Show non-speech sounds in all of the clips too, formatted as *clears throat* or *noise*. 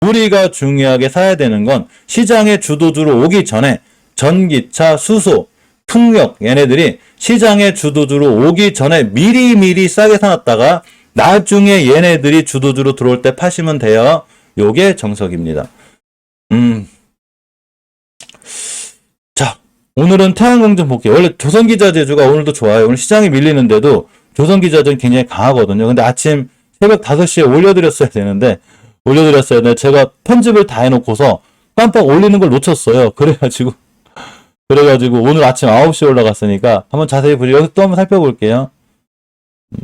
우리가 중요하게 사야 되는 건 시장의 주도주로 오기 전에 전기차, 수소, 풍력 얘네들이 시장의 주도주로 오기 전에 미리미리 싸게 사놨다가 나중에 얘네들이 주도주로 들어올 때 파시면 돼요. 요게 정석입니다. 음. 자, 오늘은 태양광전 볼게요. 원래 조선기자재주가 오늘도 좋아요. 오늘 시장이 밀리는데도 조선기자재는 굉장히 강하거든요. 근데 아침 새벽 5시에 올려드렸어야 되는데, 올려드렸어야 되는데, 제가 편집을 다 해놓고서 깜빡 올리는 걸 놓쳤어요. *laughs* 그래가지고, 그래가지고 오늘 아침 9시에 올라갔으니까 한번 자세히 보죠. 여기 또 한번 살펴볼게요. 음.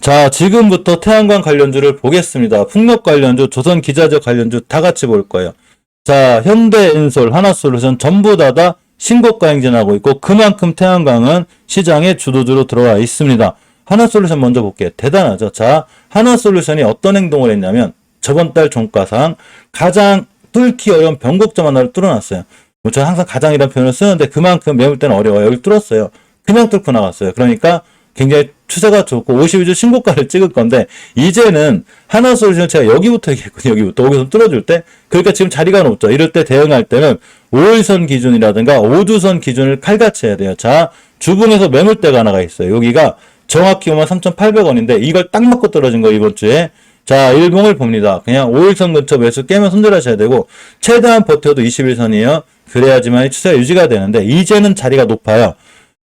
자, 지금부터 태양광 관련주를 보겠습니다. 풍력 관련주, 조선 기자재 관련주 다 같이 볼 거예요. 자, 현대엔솔, 하나솔루션 전부 다 다 신고가 행진하고 있고 그만큼 태양광은 시장의 주도주로 들어와 있습니다. 하나솔루션 먼저 볼게요. 대단하죠. 자, 하나솔루션이 어떤 행동을 했냐면 저번 달 종가상 가장 뚫기 어려운 변곡점 하나를 뚫어놨어요. 뭐 저는 항상 가장이라는 표현을 쓰는데 그만큼 매물대는 어려워요. 여기 뚫었어요. 그냥 뚫고 나갔어요. 그러니까 굉장히 추세가 좋고 52주 신고가를 찍을 건데 이제는 하나솔루션 제가 여기부터 얘기했거든요. 여기부터 여기서 뚫어줄 때 그러니까 지금 자리가 높죠. 이럴 때 대응할 때는 5일선 기준이라든가 5주선 기준을 칼같이 해야 돼요. 자 주봉에서 매물대가 하나가 있어요. 여기가 정확히 오면 3,800원인데 이걸 딱 맞고 떨어진 거 이번 주에 자, 일봉을 봅니다. 그냥 5일선 근처 매수 깨면 손절하셔야 되고, 최대한 버텨도 21선이에요. 그래야지만 이 추세가 유지가 되는데, 이제는 자리가 높아요.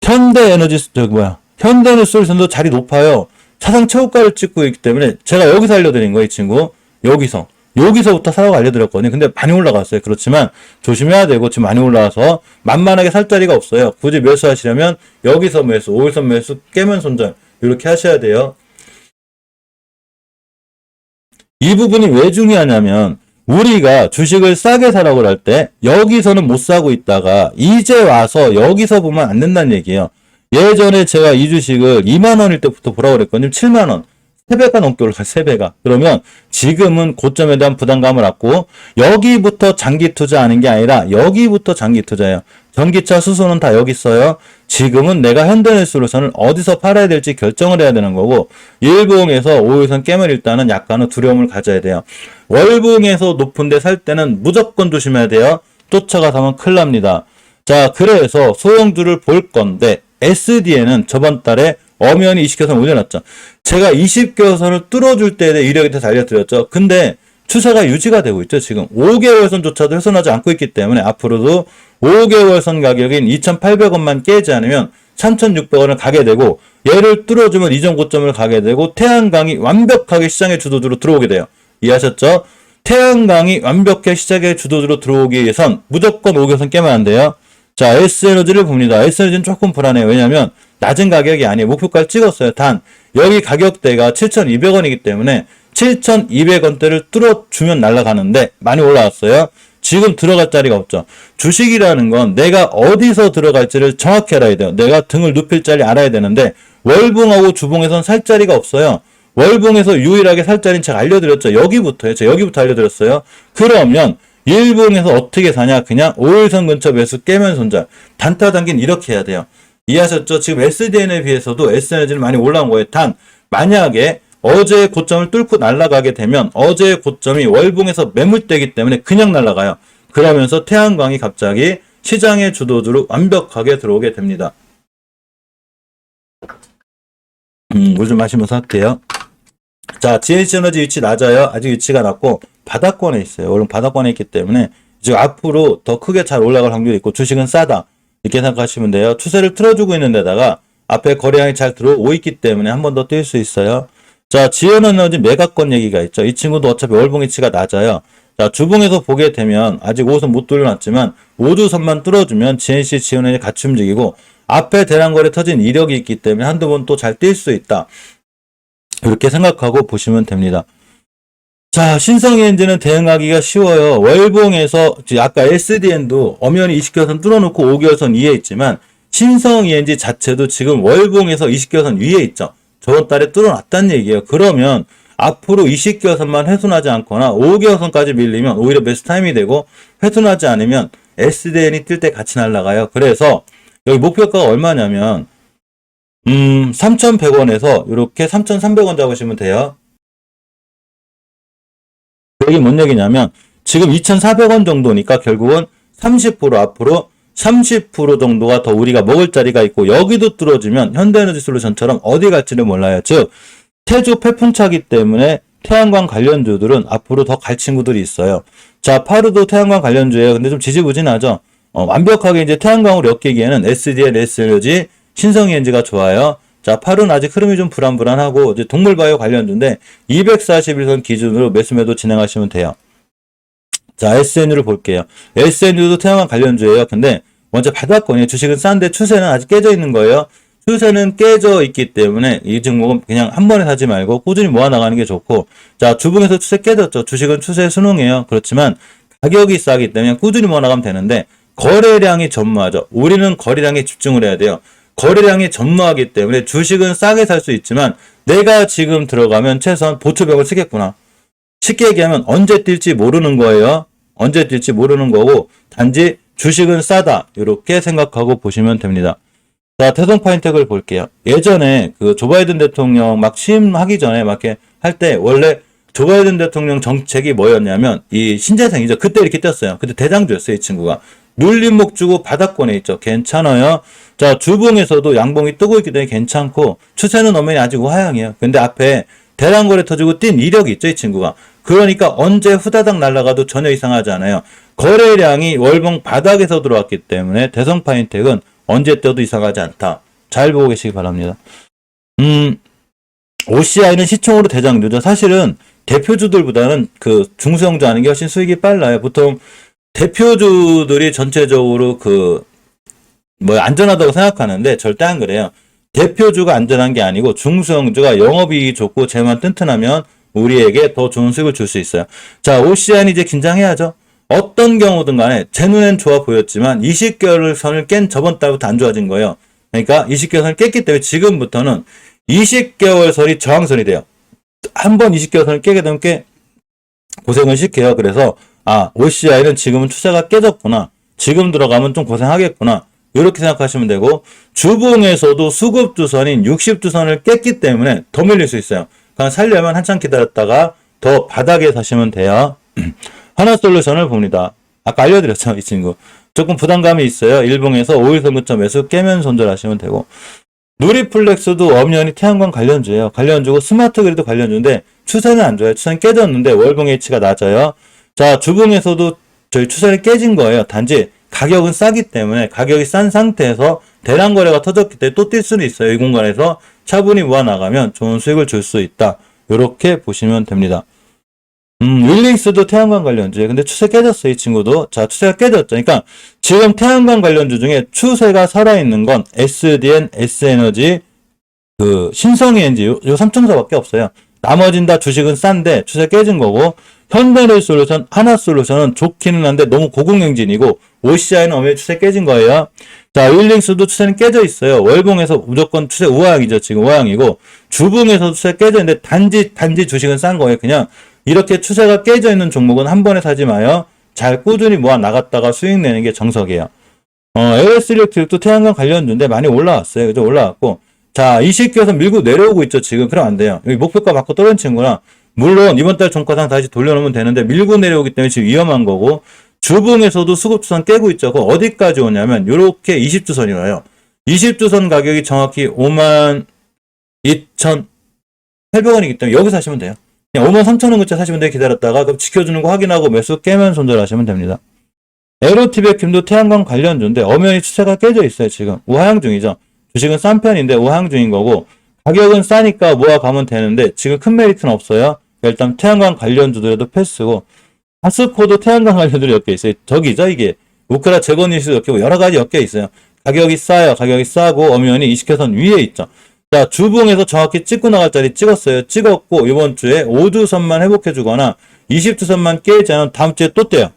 현대에너지, 저기 뭐야. 현대누솔선도 자리 높아요. 차상 최고가를 찍고 있기 때문에, 제가 여기서 알려드린 거예요, 이 친구. 여기서. 여기서부터 사라고 알려드렸거든요. 근데 많이 올라갔어요. 그렇지만, 조심해야 되고, 지금 많이 올라와서, 만만하게 살 자리가 없어요. 굳이 매수 하시려면, 여기서 매수, 5일선 매수, 깨면 손절. 이렇게 하셔야 돼요. 이 부분이 왜 중요하냐면 우리가 주식을 싸게 사라고 할 때 여기서는 못 사고 있다가 이제 와서 여기서 보면 안 된다는 얘기예요. 예전에 제가 이 주식을 2만 원일 때부터 보라고 그랬거든요. 7만 원. 3배가 넘게 올라가요. 3배가. 그러면 지금은 고점에 대한 부담감을 갖고 여기부터 장기 투자하는 게 아니라 여기부터 장기 투자예요. 전기차 수소는 다 여기 있어요. 지금은 내가 현대네스로서는 어디서 팔아야 될지 결정을 해야 되는 거고 일봉에서 5일선 깨면 일단은 약간의 두려움을 가져야 돼요. 월봉에서 높은데 살 때는 무조건 조심해야 돼요. 쫓아가 사면 큰일 납니다. 자, 그래서 소형주를 볼 건데 SD에는 저번 달에 엄연히 20개선 올려놨죠. 제가 20개선을 뚫어줄 때에 대해서 알려드렸죠. 근데 추세가 유지가 되고 있죠. 지금 5개월선조차도 훼손하지 않고 있기 때문에 앞으로도 5개월선 가격인 2,800원만 깨지 않으면 3,600원을 가게 되고 얘를 뚫어주면 이전 고점을 가게 되고 태양광이 완벽하게 시장의 주도주로 들어오게 돼요. 이해하셨죠? 태양광이 완벽하게 시장의 주도주로 들어오기 위해선 무조건 5개월선 깨면 안 돼요. 자, S에너지를 봅니다. S에너지는 조금 불안해요. 왜냐면 낮은 가격이 아니에요. 목표가를 찍었어요. 단 여기 가격대가 7,200원이기 때문에 7,200원대를 뚫어주면 날아가는데 많이 올라왔어요. 지금 들어갈 자리가 없죠. 주식이라는 건 내가 어디서 들어갈지를 정확히 알아야 돼요. 내가 등을 눕힐 자리 알아야 되는데 월봉하고 주봉에선 살 자리가 없어요. 월봉에서 유일하게 살 자리는 제가 알려드렸죠. 여기부터요. 제가 여기부터 알려드렸어요. 그러면 일봉에서 어떻게 사냐? 그냥 5일선 근처 매수 깨면 손절. 단타 단계는 이렇게 해야 돼요. 이해하셨죠? 지금 SDN에 비해서도 SNG는 많이 올라온 거예요. 단 만약에 어제의 고점을 뚫고 날아가게 되면 어제의 고점이 월봉에서 매물되기 때문에 그냥 날아가요. 그러면서 태양광이 갑자기 시장의 주도주로 완벽하게 들어오게 됩니다. 음, 물 좀 마시면서 할게요. 자, GH 에너지 위치 낮아요. 아직 위치가 낮고 바닥권에 있어요. 오늘 바닥권에 있기 때문에 지금 앞으로 더 크게 잘 올라갈 확률이 있고 주식은 싸다. 이렇게 생각하시면 돼요. 추세를 틀어주고 있는 데다가 앞에 거래량이 잘 들어오고 있기 때문에 한 번 더 뛸 수 있어요. 자, 지연 에너지 매각권 얘기가 있죠. 이 친구도 어차피 월봉 위치가 낮아요. 자, 주봉에서 보게 되면 아직 5선 못 돌려놨지만 5주선만 뚫어주면 GNC 지연 에너지 같이 움직이고 앞에 대량거래 터진 이력이 있기 때문에 한두 번 또 잘 뛸 수 있다. 이렇게 생각하고 보시면 됩니다. 자, 신성엔진은 대응하기가 쉬워요. 월봉에서 아까 SDN도 엄연히 20개선 뚫어놓고 5개선 위에 있지만 신성엔진 자체도 지금 월봉에서 20개선 위에 있죠. 저번 달에 뚫어놨다는 얘기예요. 그러면 앞으로 20개선만 훼손하지 않거나 5개선까지 밀리면 오히려 매수 타임이 되고 훼손하지 않으면 SDN이 뜰 때 같이 날아가요. 그래서 여기 목표가가 얼마냐면 음, 3,100원에서 이렇게 3,300원 잡으시면 돼요. 이게 뭔 얘기냐면 지금 2,400원 정도니까 결국은 30% 앞으로 30% 정도가 더 우리가 먹을 자리가 있고 여기도 뚫어지면 현대에너지 솔루션처럼 어디 갈지는 몰라요. 즉 태조 패풍차기 때문에 태양광 관련주들은 앞으로 더 갈 친구들이 있어요. 자, 파르도 태양광 관련주예요. 근데 좀 지지부진하죠. 어, 완벽하게 이제 태양광으로 엮이기에는 SDN, S에너지, 신성에너지가 좋아요. 자, 파르는 아직 흐름이 좀 불안불안하고 이제 동물바이오 관련주인데 241선 기준으로 매수매도 진행하시면 돼요. 자, SNU를 볼게요. SNU도 태양광 관련주예요. 근데 먼저 바닥권이에요. 주식은 싼데 추세는 아직 깨져 있는 거예요. 추세는 깨져 있기 때문에 이 종목은 그냥 한 번에 사지 말고 꾸준히 모아 나가는 게 좋고 자 주봉에서 추세 깨졌죠. 주식은 추세 순응해요. 그렇지만 가격이 싸기 때문에 꾸준히 모아 나가면 되는데 거래량이 전무하죠. 우리는 거래량에 집중을 해야 돼요. 거래량이 전무하기 때문에 주식은 싸게 살 수 있지만 내가 지금 들어가면 최소한 보초벽을 쓰겠구나. 쉽게 얘기하면 언제 뛸지 모르는 거예요. 언제 뛸지 모르는 거고 단지 주식은 싸다 이렇게 생각하고 보시면 됩니다. 자, 태동 파인텍을 볼게요. 예전에 그 조 바이든 대통령 막 취임하기 전에 막 이렇게 할 때 원래 조 바이든 대통령 정책이 뭐였냐면 이 신재생이죠. 그때 이렇게 떴어요. 그때 대장주였어요, 이 친구가. 눌림목 주고 바닥권에 있죠. 괜찮아요. 자, 주봉에서도 양봉이 뜨고 있기 때문에 괜찮고 추세는 엄연히 아직 우하향이에요. 근데 앞에 대량거래 터지고 뛴 이력이 있죠, 이 친구가. 그러니까 언제 후다닥 날아가도 전혀 이상하지 않아요. 거래량이 월봉 바닥에서 들어왔기 때문에 대성 파인텍은 언제 떠도 이상하지 않다. 잘 보고 계시기 바랍니다. 음, OCI는 시총으로 대장주죠. 사실은 대표주들보다는 그 중소형주 하는 게 훨씬 수익이 빨라요. 보통 대표주들이 전체적으로 그, 뭐, 안전하다고 생각하는데 절대 안 그래요. 대표주가 안전한 게 아니고 중소형주가 영업이익이 좋고 재만 튼튼하면 우리에게 더 좋은 수익을 줄 수 있어요. 자, 오시안이 이제 긴장해야죠. 어떤 경우든 간에 제 눈엔 좋아 보였지만 20개월 선을 깬 저번 달부터 안 좋아진 거예요. 그러니까 20개월 선을 깼기 때문에 지금부터는 20개월 선이 저항선이 돼요. 한 번 20개월 선을 깨게 되면 꽤 고생을 시켜요. 그래서 아, OCI는 지금은 추세가 깨졌구나. 지금 들어가면 좀 고생하겠구나. 이렇게 생각하시면 되고 주봉에서도 수급 주선인 60 주선을 깼기 때문에 더 밀릴 수 있어요. 그냥 살려면 한참 기다렸다가 더 바닥에 사시면 돼요. *clears throat* 하나솔루션을 봅니다. 아까 알려드렸죠, 이 친구. 조금 부담감이 있어요. 일봉에서 5일 선 근처 매수 깨면 손절하시면 되고. 누리플렉스도 엄연히 태양광 관련주예요. 관련주고 스마트 그리드 관련주인데 추세는 안 좋아요. 추세는 깨졌는데 월봉 H가 낮아요. 자, 주봉에서도 저희 추세를 깨진 거예요. 단지 가격은 싸기 때문에 가격이 싼 상태에서 대량 거래가 터졌기 때문에 또 뛸 수는 있어요. 이 공간에서 차분히 모아 나가면 좋은 수익을 줄 수 있다. 이렇게 보시면 됩니다. 음, 윌링스도 태양광 관련주에 근데 추세 깨졌어 이 친구도 자 추세가 깨졌죠 그러니까 지금 태양광 관련주 중에 추세가 살아있는 건 SDN, S에너지 그 신성에너지 요, 요 3청사밖에 없어요 나머진 다 주식은 싼데 추세 깨진 거고 현대레솔루션, 하나 솔루션은 좋기는 한데 너무 고공행진이고 OCI는 엄연히 추세 깨진 거예요 자 윌링스도 추세는 깨져 있어요 월봉에서 무조건 추세 우하향이죠 지금 우하향이고 주봉에서도 추세 깨져 있는데 단지 단지 주식은 싼 거예요 그냥 이렇게 추세가 깨져 있는 종목은 한 번에 사지 마요. 잘 꾸준히 모아 나갔다가 수익 내는 게 정석이에요. 어, LS 일렉트릭도 태양광 관련주인데 많이 올라왔어요. 그죠? 올라왔고. 자, 이 시기에서 밀고 내려오고 있죠, 지금. 그럼 안 돼요. 여기 목표가 맞고 떨어진 친구나, 물론 이번 달 종가상 다시 돌려놓으면 되는데, 밀고 내려오기 때문에 지금 위험한 거고, 주봉에서도 수급주선 깨고 있죠. 그 어디까지 오냐면, 요렇게 20주선이 와요. 20주선 가격이 정확히 5만 2,800원이기 때문에 여기서 하시면 돼요. 그냥 5만 3천 원 근처 사시면 돼 기다렸다가 그럼 지켜주는 거 확인하고 매수 깨면 손절하시면 됩니다. 에로티백킴도 태양광 관련주인데 엄연히 추세가 깨져 있어요 지금 우하향 중이죠. 주식은 싼 편인데 우하향 중인 거고 가격은 싸니까 모아가면 되는데 지금 큰 메리트는 없어요. 일단 태양광 관련주들에도 패스고 하스코도 태양광 관련주들이 엮여 있어요. 저기죠 이게 우크라 재건 뉴스 엮이고 여러 가지 엮여 있어요. 가격이 싸요. 가격이 싸고 엄연히 20개선 위에 있죠. 자, 주봉에서 정확히 찍고 나갈 자리 찍었어요. 찍었고, 이번 주에 5주선만 회복해주거나 20주선만 깨지 않으면 다음 주에 또 떼요.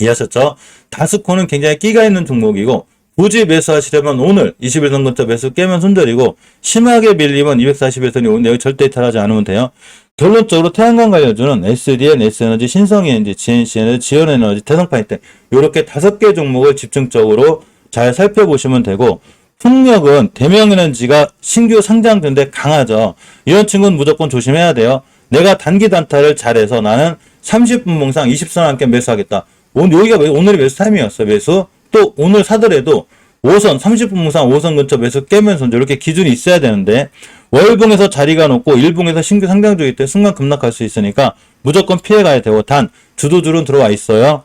이해하셨죠? 다스코는 굉장히 끼가 있는 종목이고, 굳이 매수하시려면 오늘 21선 근처 매수 깨면 손절이고, 심하게 밀리면 241선이 오는데 여기 절대 이탈하지 않으면 돼요. 결론적으로 태양광 관련주는 SDN, S에너지, 신성에너지, GNC에너지, 지연에너지, 태성파이트 이렇게 다섯 개 종목을 집중적으로 잘 살펴보시면 되고, 풍력은 대명에너지가 신규 상장된데 강하죠. 이런 친구는 무조건 조심해야 돼요. 내가 단기 단타를 잘해서 나는 30분 봉상 20선 함께 매수하겠다. 오늘 여기가 매- 오늘의 매수 타이밍이었어요. 매수. 또 오늘 사더라도 5선 30분 봉상 5선 근처 매수 깨면서 이렇게 기준이 있어야 되는데 월봉에서 자리가 높고 일봉에서 신규 상장주기 때 순간 급락할 수 있으니까 무조건 피해가야 되고 단 주도줄은 들어와 있어요.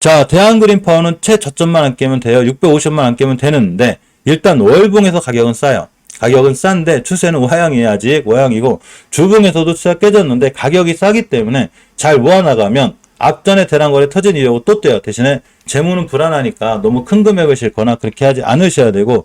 자, 대한그린파워는 최저점만 안 깨면 돼요. 650만 안 깨면 되는데 일단 월봉에서 가격은 싸요. 가격은 싼데 추세는 우하향이에요. 아직 우하향이고 주봉에서도 추세가 깨졌는데 가격이 싸기 때문에 잘 모아나가면 앞전에 대란거래 터진 이려고 또 떼요. 대신에 재무는 불안하니까 너무 큰 금액을 싣거나 그렇게 하지 않으셔야 되고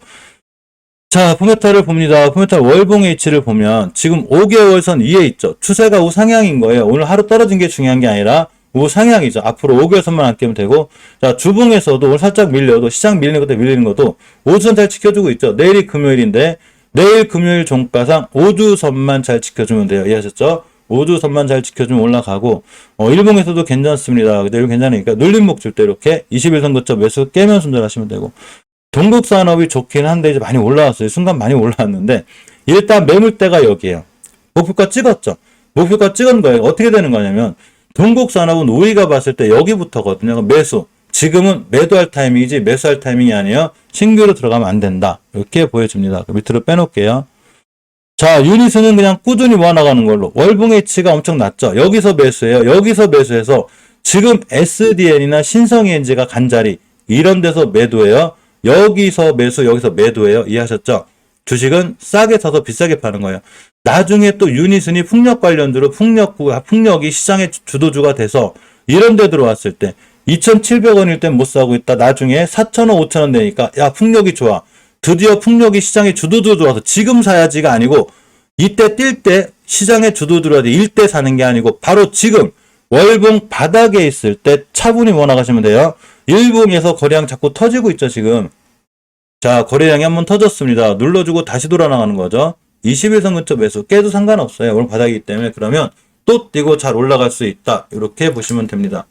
자, 포메타를 봅니다. 포메타 월봉의 위치를 보면 지금 5개월선 위에 있죠. 추세가 우상향인 거예요. 오늘 하루 떨어진 게 중요한 게 아니라 우상향이죠. 앞으로 5개월선만 안 깨면 되고 자, 주봉에서도 오늘 살짝 밀려도 시장 밀리는 것도 밀리는 것도 5주선 잘 지켜주고 있죠. 내일이 금요일인데 내일 금요일 종가상 5주선만 잘 지켜주면 돼요. 이해하셨죠? 5주선만 잘 지켜주면 올라가고 어, 일봉에서도 괜찮습니다. 내일 괜찮으니까 눌림목 줄 때 이렇게 21선 거점 매수 깨면 손절하시면 되고 동국산업이 좋긴 한데 이제 많이 올라왔어요. 순간 많이 올라왔는데 일단 매물대가 여기에요. 목표가 찍었죠. 목표가 찍은 거예요. 어떻게 되는 거냐면 동국 산업은 우리가 봤을 때 여기부터거든요. 매수. 지금은 매도할 타이밍이지 매수할 타이밍이 아니에요. 신규로 들어가면 안 된다. 이렇게 보여집니다. 그 밑으로 빼놓을게요. 자, 유니스는 그냥 꾸준히 모아나가는 걸로. 월봉의 치가 엄청 낮죠. 여기서 매수해요. 여기서 매수해서 지금 SDN이나 신성엔지가 간자리 이런 데서 매도해요. 여기서 매수, 여기서 매도해요. 이해하셨죠? 주식은 싸게 사서 비싸게 파는 거예요. 나중에 또 유니슨이 풍력 관련주로 풍력, 풍력이 시장의 주- 주도주가 돼서 이런 데 들어왔을 때 2,700원일 땐 못 사고 있다. 나중에 4,000원, 5,000원 되니까 야, 풍력이 좋아. 드디어 풍력이 시장의 주도주 들어와서 지금 사야지가 아니고 이때 뛸 때 시장의 주도주라 돼. 일때 사는 게 아니고 바로 지금 월봉 바닥에 있을 때 차분히 모아 나가시면 돼요. 일봉에서 거래량 자꾸 터지고 있죠, 지금. 자, 거래량이 한번 터졌습니다. 눌러주고 다시 돌아 나가는 거죠. 21선 근처 매수 깨도 상관없어요. 오늘 바닥이기 때문에 그러면 또 뛰고 잘 올라갈 수 있다. 이렇게 보시면 됩니다.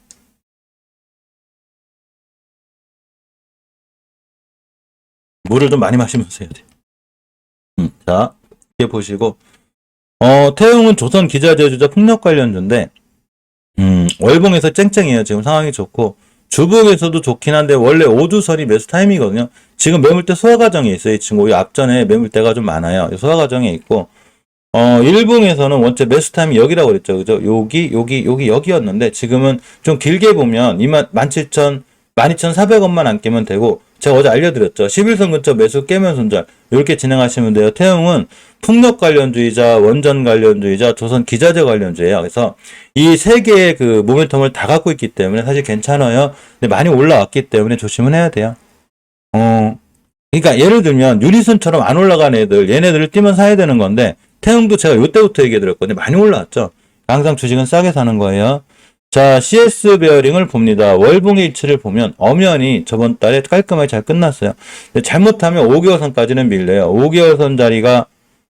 물을 좀 많이 마시면서 해야 돼요. 음, 자, 이렇게 보시고 어, 태웅은 조선 기자재주자 풍력 관련주인데 음, 월봉에서 쨍쨍해요. 지금 상황이 좋고 주봉에서도 좋긴 한데 원래 5주선이 매수 타임이거든요. 지금 매물대 소화 과정에 있어요. 이 친구. 이 앞전에 매물대가 좀 많아요. 소화 과정에 있고 어, 일봉에서는 원체 매수 타임이 여기라고 그랬죠. 그죠? 여기, 여기, 여기, 여기였는데 지금은 좀 길게 보면 2만, 17,000, 12,400원만 안 깨면 되고 제가 어제 알려드렸죠. 11선 근처 매수 깨면 손절. 이렇게 진행하시면 돼요. 태웅은 풍력 관련주의자, 원전 관련주의자, 조선 기자재 관련주예요. 그래서 이 세 개의 그 모멘텀을 다 갖고 있기 때문에 사실 괜찮아요. 근데 많이 올라왔기 때문에 조심은 해야 돼요. 어, 그러니까 예를 들면 유니슨처럼 안 올라간 애들, 얘네들을 뛰면 사야 되는 건데 태웅도 제가 요때부터 얘기해 드렸거든요. 많이 올라왔죠. 항상 주식은 싸게 사는 거예요. 자, CS 베어링을 봅니다. 월봉의 위치를 보면 엄연히 저번 달에 깔끔하게 잘 끝났어요. 잘못하면 5개월 선까지는 밀려요. 5개월 선 자리가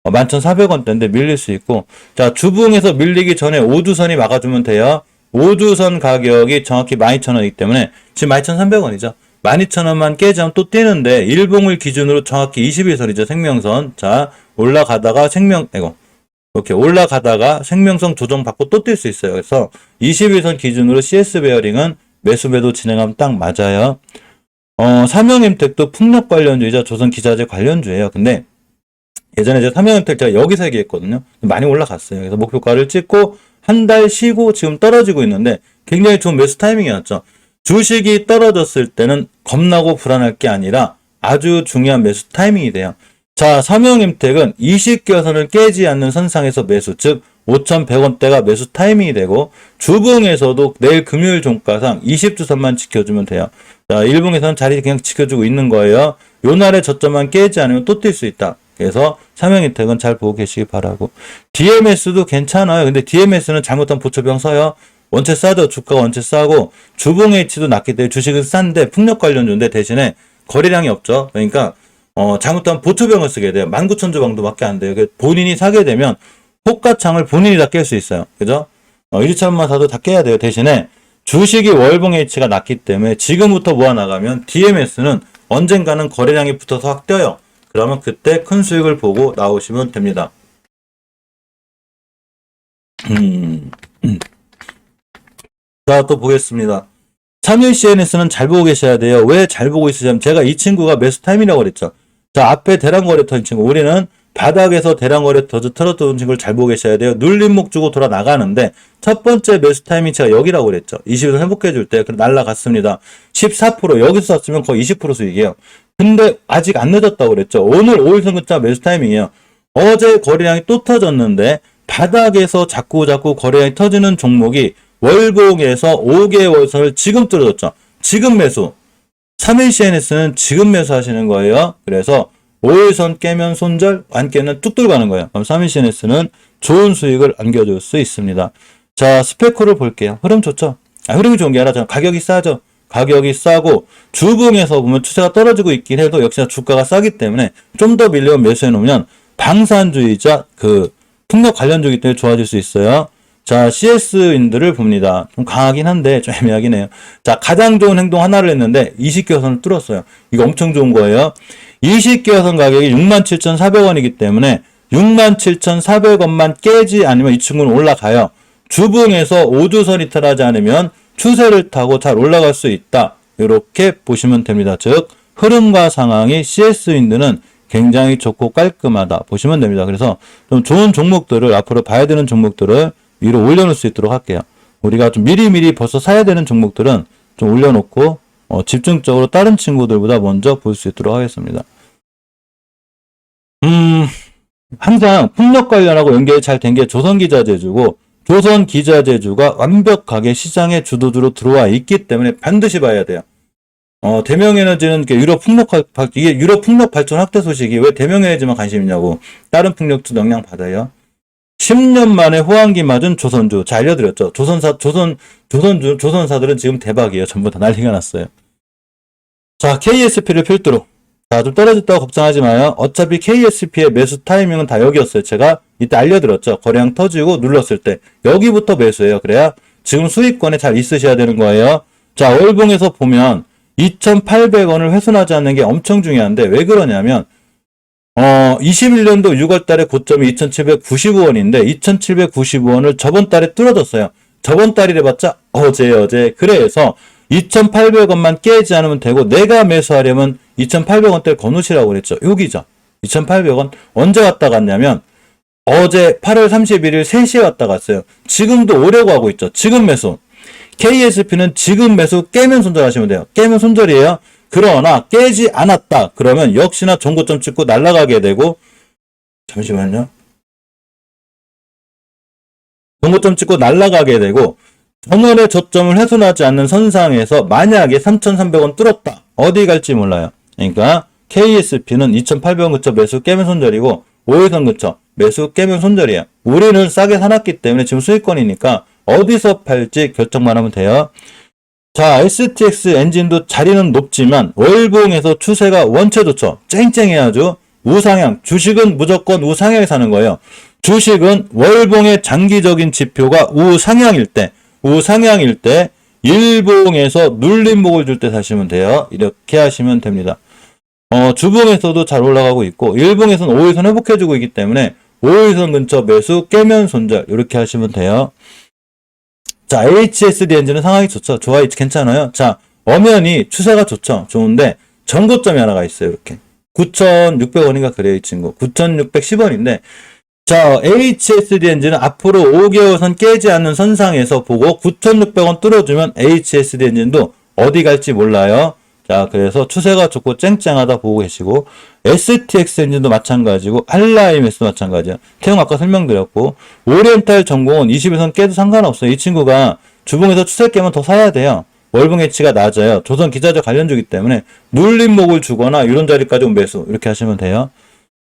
11,400원대인데 밀릴 수 있고 자, 주봉에서 밀리기 전에 5주선이 막아주면 돼요. 5주선 가격이 정확히 12,000원이기 때문에 지금 12,300원이죠. 12,000원만 깨지면 또 뛰는데 일봉을 기준으로 정확히 21선이죠. 생명선. 자, 올라가다가 생명, 이거 이렇게 올라가다가 생명성 조정 받고 또 뛸 수 있어요. 그래서 21선 기준으로 CS 베어링은 매수 매도 진행하면 딱 맞아요. 어, 삼형임택도 풍력 관련주이자 조선 기자재 관련주예요. 근데 예전에 제가 삼형임택 제가 여기서 얘기했거든요. 많이 올라갔어요. 그래서 목표가를 찍고 한 달 쉬고 지금 떨어지고 있는데 굉장히 좋은 매수 타이밍이었죠. 주식이 떨어졌을 때는 겁나고 불안할 게 아니라 아주 중요한 매수 타이밍이 돼요. 자, 삼형임택은 20개선을 깨지 않는 선상에서 매수, 즉 5,100원대가 매수 타이밍이 되고 주봉에서도 내일 금요일 종가상 20주선만 지켜주면 돼요. 자, 일봉에서는 자리 그냥 지켜주고 있는 거예요. 요 날의 저점만 깨지 않으면 또 뛸 수 있다. 그래서 삼형임택은 잘 보고 계시기 바라고. DMS도 괜찮아요. 근데 DMS는 잘못하면 보초병 서요. 원체 싸죠. 주가가 원체 싸고 주봉 H도 낮기 때문에 주식은 싼데 풍력 관련주인데 대신에 거래량이 없죠. 그러니까 어, 잘못하면 보초병을 쓰게 돼요. 19,000주 방도밖에 안 돼요. 본인이 사게 되면 호가창을 본인이 다 깰 수 있어요. 그죠? 어, 1차만 사도 다 깨야 돼요. 대신에 주식이 월봉 H가 낮기 때문에 지금부터 모아나가면 DMS는 언젠가는 거래량이 붙어서 확 뛰어요. 그러면 그때 큰 수익을 보고 나오시면 됩니다. 음, 음. 자, 또 보겠습니다. 3일 CNS는 잘 보고 계셔야 돼요. 왜 잘 보고 있으냐면 제가 이 친구가 매수 타임이라고 그랬죠. 자, 앞에 대량거래 터진 친구. 우리는 바닥에서 대량거래 터져 털었던 친구를 잘 보고 계셔야 돼요. 눌림목 주고 돌아 나가는데 첫 번째 매수 타이밍 제가 여기라고 그랬죠. 20에서 회복해 줄 때. 그래 날라갔습니다. 14% 여기서 샀으면 거의 20% 수익이에요. 근데 아직 안 늦었다고 그랬죠. 오늘 5일 선 근자 매수 타이밍이에요. 어제 거래량이 또 터졌는데 바닥에서 자꾸 자꾸 거래량이 터지는 종목이 월봉에서 5개월 선을 지금 뚫어졌죠. 지금 매수. 3일 CNS는 지금 매수하시는 거예요. 그래서 5일선 깨면 손절, 안 깨면 뚝 들어가는 거예요. 그럼 3일 CNS는 좋은 수익을 안겨줄 수 있습니다. 자, 스페코를 볼게요. 흐름 좋죠? 아, 흐름이 좋은 게 아니라 가격이 싸죠. 가격이 싸고 주봉에서 보면 추세가 떨어지고 있긴 해도 역시나 주가가 싸기 때문에 좀 더 밀려 매수해 놓으면 방산주의자 그 풍력 관련주기 때문에 좋아질 수 있어요. 자, CS인들을 봅니다. 좀 강하긴 한데 좀 애매하긴 해요. 자, 가장 좋은 행동 하나를 했는데 20개선을 뚫었어요. 이거 엄청 좋은 거예요. 20개선 가격이 67,400원이기 때문에 67,400원만 깨지 않으면 이 친구는 올라가요. 주봉에서 5주선 이탈하지 않으면 추세를 타고 잘 올라갈 수 있다. 이렇게 보시면 됩니다. 즉 흐름과 상황이 CS인들은 굉장히 좋고 깔끔하다 보시면 됩니다. 그래서 좀 좋은 종목들을 앞으로 봐야 되는 종목들을 위로 올려놓을 수 있도록 할게요. 우리가 좀 미리미리 벌써 사야 되는 종목들은 좀 올려놓고 어, 집중적으로 다른 친구들보다 먼저 볼 수 있도록 하겠습니다. 음, 항상 풍력 관련하고 연결이 잘 된 게 조선기자재주고 조선기자재주가 완벽하게 시장의 주도주로 들어와 있기 때문에 반드시 봐야 돼요. 어, 대명에너지는 유럽 풍력, 발- 이게 유럽 풍력 발전 확대 소식이 왜 대명에너지만 관심 있냐고. 다른 풍력주도 영향 받아요. 10년 만에 호황기 맞은 조선주. 잘 알려드렸죠. 조선사, 조선, 조선주, 조선사들은 지금 대박이에요. 전부 다 난리가 났어요. 자, KSP를 필두로. 자, 좀 떨어졌다고 걱정하지 마요. 어차피 KSP의 매수 타이밍은 다 여기였어요. 제가 이때 알려드렸죠. 거래량 터지고 눌렀을 때. 여기부터 매수해요. 그래야 지금 수익권에 잘 있으셔야 되는 거예요. 자, 월봉에서 보면 2,800원을 훼손하지 않는 게 엄청 중요한데 왜 그러냐면 어, 21년도 6월 달에 고점이 2,795원인데 2,795원을 저번 달에 뚫어졌어요. 저번 달이래 봤자 어제 어제 그래서 2,800원만 깨지 않으면 되고 내가 매수하려면 2,800원대 거누시라고 그랬죠. 여기죠. 2,800원 언제 왔다 갔냐면 어제 8월 31일 3시에 왔다 갔어요. 지금도 오려고 하고 있죠. 지금 매수. KSP는 지금 매수 깨면 손절하시면 돼요. 깨면 손절이에요. 그러나 깨지 않았다. 그러면 역시나 정고점 찍고 날아가게 되고 잠시만요. 정고점 찍고 날아가게 되고 전월의 저점을 훼손하지 않는 선상에서 만약에 3,300원 뚫었다. 어디 갈지 몰라요. 그러니까 KSP는 2,800원 근처 매수 깨면 손절이고 5일선 근처 매수 깨면 손절이에요. 우리는 싸게 사놨기 때문에 지금 수익권이니까 어디서 팔지 결정만 하면 돼요. 자, STX 엔진도 자리는 높지만 월봉에서 추세가 원체 좋죠. 쨍쨍해야죠. 우상향. 주식은 무조건 우상향에 사는 거예요. 주식은 월봉의 장기적인 지표가 우상향일 때, 우상향일 때 일봉에서 눌림목을 줄 때 사시면 돼요. 이렇게 하시면 됩니다. 어, 주봉에서도 잘 올라가고 있고 일봉에서는 5일선 회복해주고 있기 때문에 5일선 근처 매수 깨면 손절 이렇게 하시면 돼요. 자, HSD 엔진은 상황이 좋죠. 좋아요. 괜찮아요. 자, 엄연히 추세가 좋죠. 좋은데, 전고점이 하나가 있어요. 이렇게. 9,600원인가 그래요. 이 친구. 9,610원인데, 자, HSD 엔진은 앞으로 5개월 선 깨지 않는 선상에서 보고 9,600원 뚫어주면 HSD 엔진도 어디 갈지 몰라요. 자, 그래서 추세가 좋고 쨍쨍하다 보고 계시고, STX 엔진도 마찬가지고, 알라임에서도 마찬가지야. 태용 아까 설명드렸고, 오리엔탈 전공은 20에선 깨도 상관없어요. 이 친구가 주봉에서 추세 깨면 더 사야 돼요. 월봉 해치가 낮아요. 조선 기자재 관련주기 때문에 눌림목을 주거나 이런 자리까지 온 매수 이렇게 하시면 돼요.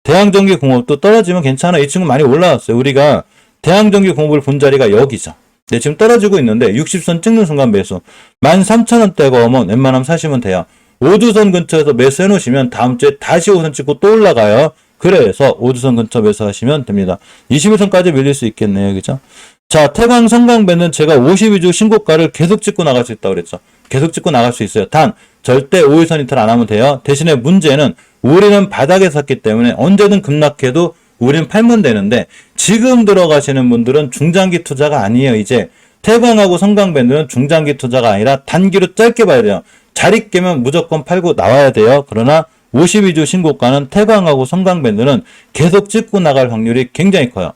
대항전기 공업도 떨어지면 괜찮아. 이 친구 많이 올라왔어요. 우리가 대항전기 공업을 본 자리가 여기죠. 네, 지금 떨어지고 있는데 60선 찍는 순간 매수. 13,000원대가 오면 웬만하면 사시면 돼요. 5주선 근처에서 매수해 놓으시면 다음 주에 다시 5선 찍고 또 올라가요. 그래서 5주선 근처 매수하시면 됩니다. 21선까지 밀릴 수 있겠네요. 그죠? 자, 태광 성강배는 제가 52주 신고가를 계속 찍고 나갈 수 있다고 그랬죠. 계속 찍고 나갈 수 있어요. 단, 절대 5일선 이탈 안 하면 돼요. 대신에 문제는 우리는 바닥에 샀기 때문에 언제든 급락해도 우리는 팔면 되는데 지금 들어가시는 분들은 중장기 투자가 아니에요. 이제 태광하고 성광밴드는 중장기 투자가 아니라 단기로 짧게 봐야 돼요. 자리 깨면 무조건 팔고 나와야 돼요. 그러나 52주 신고가는 태광하고 성광밴드는 계속 찍고 나갈 확률이 굉장히 커요.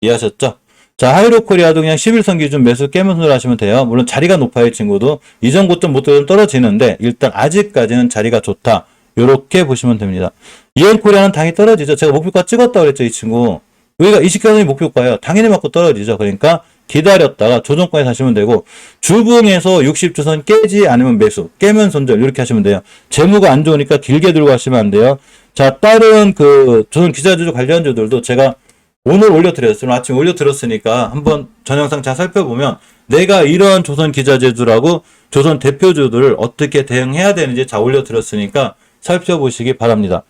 이해하셨죠? 자, 하이로코리아도 그냥 11선 기준 매수 깨면 손을 하시면 돼요. 물론 자리가 높아요, 이 친구도. 이전 고점 못 들면 떨어지는데, 일단 아직까지는 자리가 좋다. 요렇게 보시면 됩니다. 이엔코리아는 당연히 떨어지죠. 제가 목표가 찍었다고 그랬죠, 이 친구. 여기가 20개선이 목표가예요. 당연히 맞고 떨어지죠. 그러니까 기다렸다가 조정권에 사시면 되고, 주봉에서 60주선 깨지 않으면 매수, 깨면 손절, 이렇게 하시면 돼요. 재무가 안 좋으니까 길게 들고 가시면 안 돼요. 자, 다른 그, 조선 기자주주 관련주들도 제가 오늘 올려드렸어요. 아침 올려드렸으니까 한번 전 영상 잘 살펴보면 내가 이런 조선 기자재주라고 조선 대표주들을 어떻게 대응해야 되는지 잘 올려드렸으니까 살펴보시기 바랍니다.